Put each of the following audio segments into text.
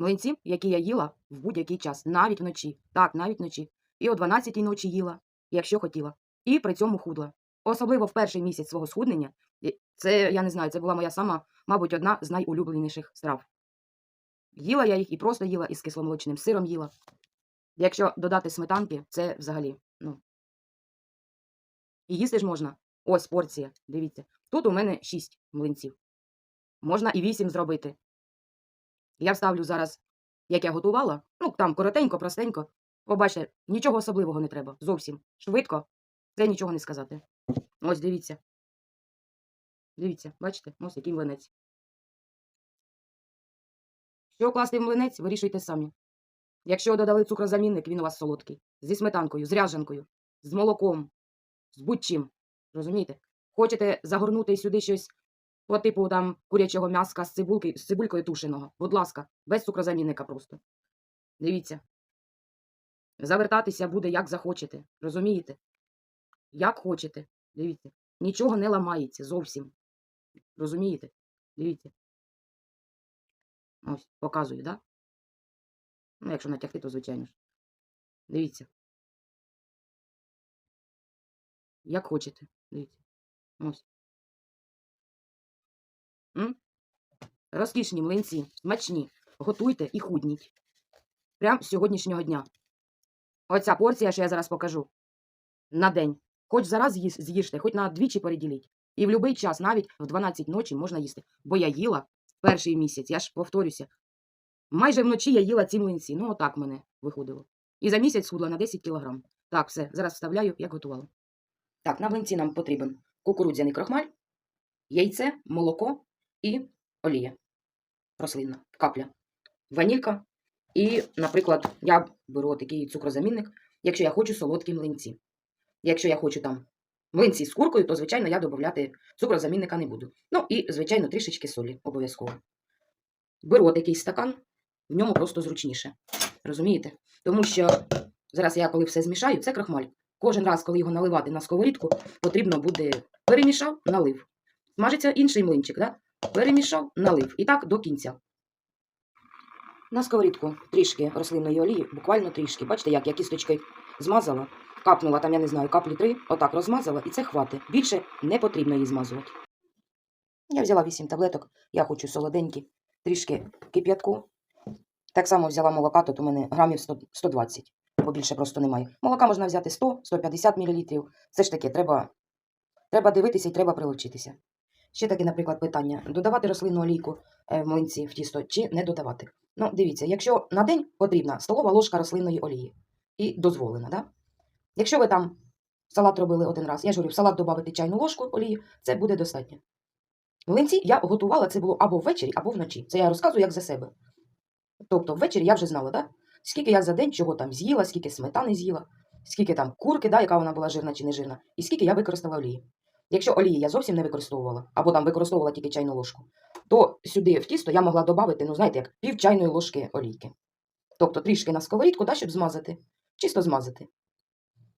Млинці, які я їла в будь-який час, навіть вночі. Так, навіть вночі. І о 12-й ночі їла, якщо хотіла. І при цьому худла. Особливо в перший місяць свого схуднення. Це, я не знаю, це була моя сама, мабуть, одна з найулюбленіших страв. Їла я їх і просто їла, і з кисломолочним сиром їла. Якщо додати сметанки, це взагалі, ну. І їсти ж можна. Ось порція, дивіться. Тут у мене 6 млинців. Можна і 8 зробити. Я вставлю зараз, як я готувала. Ну, там коротенько, простенько. Побачите, нічого особливого не треба. Зовсім. Швидко. Це нічого не сказати. Ось дивіться. Дивіться, бачите? Ось який млинець. Що класти в млинець, вирішуйте самі. Якщо додали цукрозамінник, він у вас солодкий. Зі сметанкою, з ряженкою, з молоком, з будь-чим. Розумієте? Хочете загорнути сюди щось по типу там курячого м'яска з з цибулькою тушеного. Будь ласка, без цукрозамінника просто. Дивіться. Завертатися буде як захочете. Розумієте? Як хочете. Дивіться. Нічого не ламається зовсім. Розумієте? Дивіться. Ось, показую, так? Да? Ну, якщо натягти, то звичайно ж. Дивіться. Як хочете. Дивіться. Ось. Розкішні млинці, смачні. Готуйте і худніть. Прям з сьогоднішнього дня. Оця порція, що я зараз покажу. На день. Хоч зараз з'їжте, хоч на двічі переділіть. І в будь-який час, навіть в 12 ночі можна їсти. Бо я їла перший місяць, я ж повторюся. Майже вночі я їла ці млинці. Ну, отак мене виходило. І за місяць схудла на 10 кілограм. Так, все, зараз вставляю, як готувала. Так, на млинці нам потрібен кукурудзяний крохмаль, яйце, молоко і олія рослинна, капля, ванілька. І, наприклад, я беру такий цукрозамінник, якщо я хочу солодкі млинці. Якщо я хочу там млинці з куркою, то, звичайно, я додати цукрозамінника не буду. Ну і, звичайно, трішечки солі обов'язково. Беру такий стакан, в ньому просто зручніше. Розумієте? Тому що зараз я, коли все змішаю, це крахмаль. Кожен раз, коли його наливати на сковорідку, потрібно буде перемішав, налив. Смажиться інший млинчик, да? Перемішав, налив. І так до кінця. На сковорідку трішки рослинної олії, буквально трішки. Бачите, як я кісточкою змазала, капнула там, я не знаю, каплі три, отак розмазала, і це хватить. Більше не потрібно її змазувати. Я взяла 8 таблеток, я хочу солоденькі, трішки кип'ятку. Так само взяла молока, тут у мене грамів 100, 120, бо більше просто немає. Молока можна взяти 100-150 мл. Це ж таки, треба, треба дивитися і треба прилучитися. Ще таке, наприклад, питання: додавати рослинну олійку е, в млинці в тісто чи не додавати. Ну, дивіться, якщо на день потрібна столова ложка рослинної олії і дозволена, да? Якщо ви там салат робили один раз, я ж говорю, в салат додати чайну ложку олії, це буде достатньо. Млинці я готувала це було або ввечері, або вночі. Це я розказую як за себе. Тобто ввечері я вже знала, да? скільки я за день чого там з'їла, скільки сметани з'їла, скільки там курки, да, яка вона була жирна чи не жирна, і скільки я використала олії. Якщо олії я зовсім не використовувала, або там використовувала тільки чайну ложку, то сюди в тісто я могла додати, ну знаєте, як пів чайної ложки олійки. Тобто трішки на сковорідку, да, щоб змазати, чисто змазати.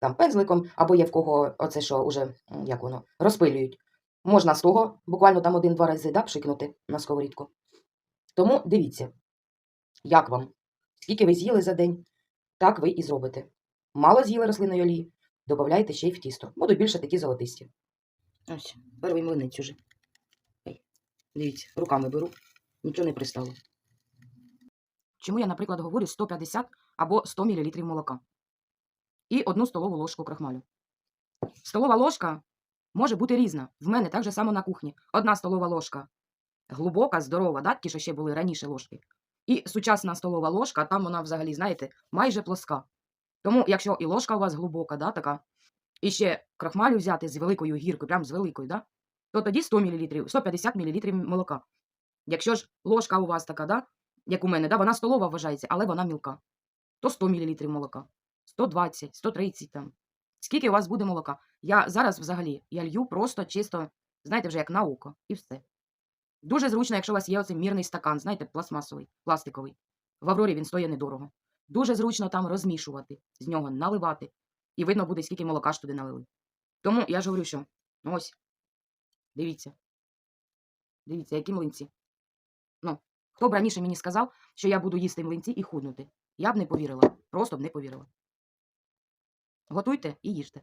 Там пензликом, або є в кого оце що уже, як воно, розпилюють. Можна з того буквально там один-два рази да, пшикнути на сковорідку. Тому дивіться, як вам? Скільки ви з'їли за день, так ви і зробите. Мало з'їли рослинної олії, додавайте ще й в тісто. Будуть більше такі золотисті. Ось, перший млинець уже. Дивіться, руками беру, нічого не пристало. Чому я, наприклад, говорю 150 або 100 мл молока? І одну столову ложку крахмалю. Столова ложка може бути різна. В мене так же само на кухні. Одна столова ложка глибока, здорова, да? ті, що ще були раніше ложки. І сучасна столова ложка, там вона взагалі, знаєте, майже плоска. Тому, якщо і ложка у вас глибока, да, така, і ще крахмалю взяти з великою гіркою, прям з великою, да, то тоді 100 мл, 150 мл молока. Якщо ж ложка у вас така, да, як у мене, да, вона столова вважається, але вона мілка, то 100 мл молока, 120, 130 там. Скільки у вас буде молока? Я зараз взагалі я лью просто чисто, знаєте, вже як на і все. Дуже зручно, якщо у вас є оцей мірний стакан, знаєте, пластмасовий, пластиковий. В Аврорі він стоїть недорого. Дуже зручно там розмішувати, з нього наливати. І видно буде, скільки молока ж туди налили. Тому я ж говорю, що ось. Дивіться. Дивіться, які млинці. Ну, Хто б раніше мені сказав, що я буду їсти млинці і худнути? Я б не повірила. Просто б не повірила. Готуйте і їжте.